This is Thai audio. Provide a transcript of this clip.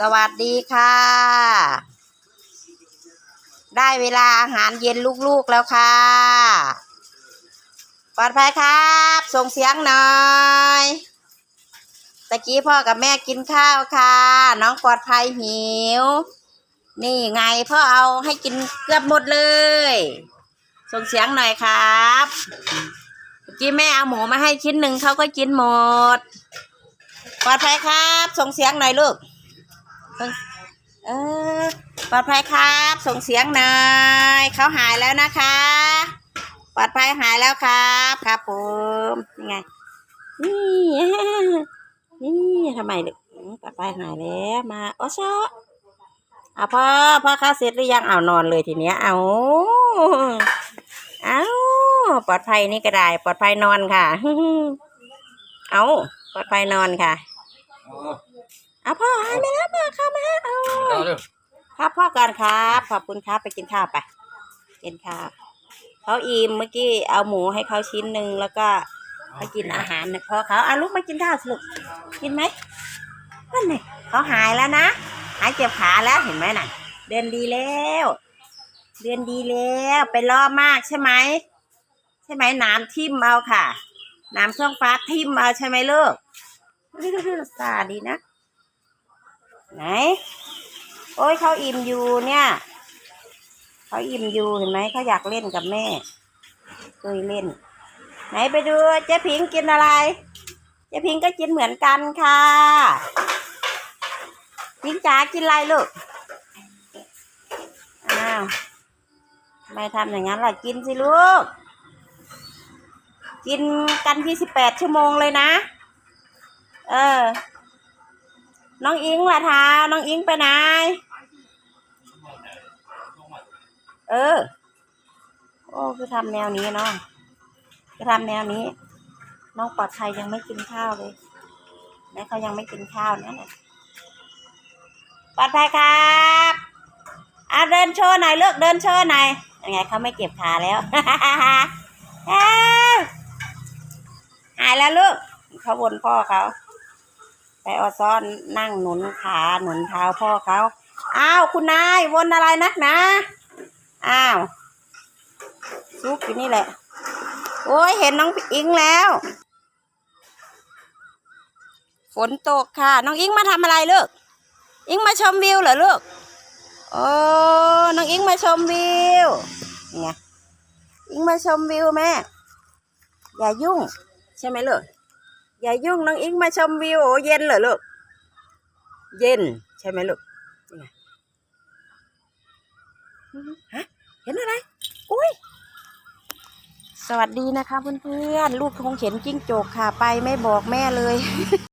สวัสดีค่ะ ได้เวลาอาหารเย็นลูกๆแล้วค่ะปลอดภัยครับ ส่งเสียงหน่อยตะกี้พ่อกับแม่กินข้าวค่ะ น้องปลอดภัยหิว นี่ไงพ่อเอาให้กินเกือบหมดเลย ส่งเสียงหน่อยครับเมื่อกี้แม่เอาหมูมาให้ชิ้นหนึ่งเขาก็กินหมด ปลอดภัยครับ ส่งเสียงหน่อยลูก เออปลอดภัยครับ ส่งเสียงหน่อยเขาหายแล้วนะคะ ปลอดภัยหายแล้วครับครับผมยังไงนี่นี่ทำไมลูกปลอดภัยหายแล้วมาโอ้ชออะพ่อพ่อข้าเสร็จหรือยังเอานอนเลยทีเนี้ยเอาเอาปลอดภัยนี่ก็ได้ ปลอดภัยนอนค่ะ เอาปลอดภัยนอนค่ะ อาพ่อหายไปแล้วพ่อเข้ามาเอาเอาเร็วครับพ่อก่อนครับ ขอบคุณครับไปกินข้าวไป กินข้าวเขาอิ่มเมื่อกี้เอาหมูให้เขาชิ้นหนึ่งแล้วก็เขากินอาหารนะพ่อเขาเอาลูกมากินข้าวสิลูกกินไหมนั่นไงเขาหายแล้วนะหายเจ็บขาแล้วเห็นไหมน่ะ เดินดีแล้วเดินดีแล้วไปล่อมากใช่ไหมใช่ไหมน้ำทิ่มเอาค่ะน้ำช่องฟ้าทิ่มเอาใช่ไหมลูกสาดีนะ ไหน โอ้ยเขาอิ่มอยู่เนี่ยเขาอิ่มอยู่เห็นไหมเขาอยากเล่นกับแม่เคยเล่น ไหนไปดูเจ๊พิงกินอะไร เจ๊พิงก็กินเหมือนกันค่ะพิงจ๋ากินอะไรลูกอ้าวไม่ทำอย่างนั้นล่ะกินสิลูก กินกันยี่สิบแปดชั่วโมงเลยนะ เออ น้องอิงล่ะท้าน้องอิงไปไหน เออ โอ้ คือทำแนวนี้เนาะ คือทำแนวนี้ น้องปลอดภัยยังไม่กินข้าวเลยแม่เขายังไม่กินข้าวนั่นแหละปลอดภัยครับอะเดินโชว์หน่อยเลือกเดินโชว์หน่อยยังไงเขาไม่เก็บขาแล้วอ้าวหายแล้วลูกเขาวนพ่อเขา ไปออซ้อนนั่งหนุนขาหนุนเท้าพ่อเขาอ้าวคุณนายวนอะไรนักนะอ้าวซุกอยู่นี่แหละ โอ้ยเห็นน้องอิงแล้ว ฝนตกค่ะ น้องอิงมาทำอะไรลูกอิงมาชมวิวเหรอลูกโอ้น้องอิงมาชมวิวเนี่ยอิงมาชมวิวแม่ อย่ายุ่ง ใช่ไหมลูก อย่ายุ่งน้องอิงมาชมวิวโอ้เย็นเหรอลูก เย็น ใช่ไหมลูกฮะเห็นอะไรอุ้ยสวัสดีนะคะเพื่อนๆลูกคงเห็นจิ้งจกค่ะ ไปไม่บอกแม่เลย